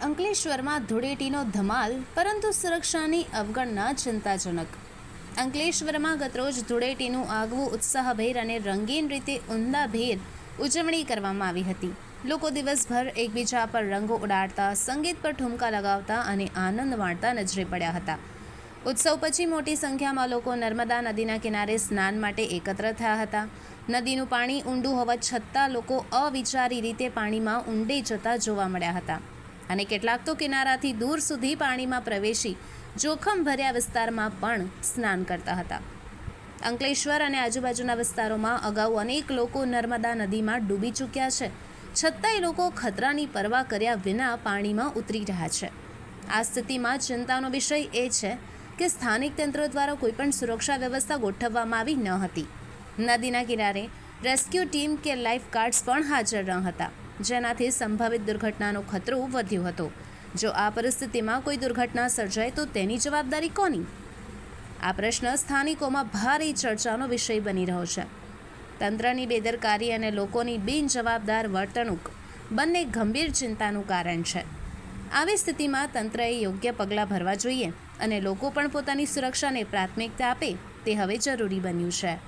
અંકલેશ્વરમાં ધૂળેટીનો ધમાલ, પરંતુ સુરક્ષાની અવગણના ચિંતાજનક. અંકલેશ્વરમાં ગતરોજ ધૂળેટીનું આગવું ઉત્સાહભેર અને રંગીન રીતે ઉંદાભેર ઉજવણી કરવામાં આવી હતી. લોકો દિવસભર એકબીજા પર રંગો ઉડાડતા, સંગીત પર ઠુમકા લગાવતા અને આનંદ માણતા નજરે પડ્યા હતા. ઉત્સવ પછી મોટી સંખ્યામાં લોકો નર્મદા નદીના કિનારે સ્નાન માટે એકત્ર થયા હતા. નદીનું પાણી ઊંડું હોવા છતાં લોકો અવિચારી રીતે પાણીમાં ઊંડે જતા જોવા મળ્યા હતા. અને કેટલાક તો કિનારાથી દૂર સુધી પાણીમાં પ્રવેશી જોખમ ભર્યા વિસ્તારમાં પણ સ્નાન કરતા હતા. અંકલેશ્વર અને આજુબાજુના વિસ્તારોમાં અગાઉ અનેક લોકો નર્મદા નદીમાં ડૂબી ચૂક્યા છે. છતાંય લોકો ખતરાની પરવા કર્યા વિના પાણીમાં ઉતરી રહ્યા છે. આ સ્થિતિમાં ચિંતાનો વિષય એ છે કે સ્થાનિક તંત્ર દ્વારા કોઈપણ સુરક્ષા વ્યવસ્થા ગોઠવવામાં આવી ન હતી. નદીના કિનારે રેસ્ક્યુ ટીમ કે લાઈફ ગાર્ડ્સ પણ હાજર ન હતા. જેનાથી સંભવિત દુર્ઘટનાનો ખતરો વધ્યો હતો. જો આ પરિસ્થિતિમાં કોઈ દુર્ઘટના સર્જાય તો તેની જવાબદારી કોની? આ પ્રશ્ન સ્થાનિકોમાં ભારે ચર્ચાનો વિષય બની રહ્યો છે. તંત્રની બેદરકારી અને લોકોની બિનજવાબદાર વર્તણૂક બંને ગંભીર ચિંતાનું કારણ છે. આવી સ્થિતિમાં તંત્રએ યોગ્ય પગલાં ભરવા જોઈએ અને લોકો પણ પોતાની સુરક્ષાને પ્રાથમિકતા આપે તે હવે જરૂરી બન્યું છે.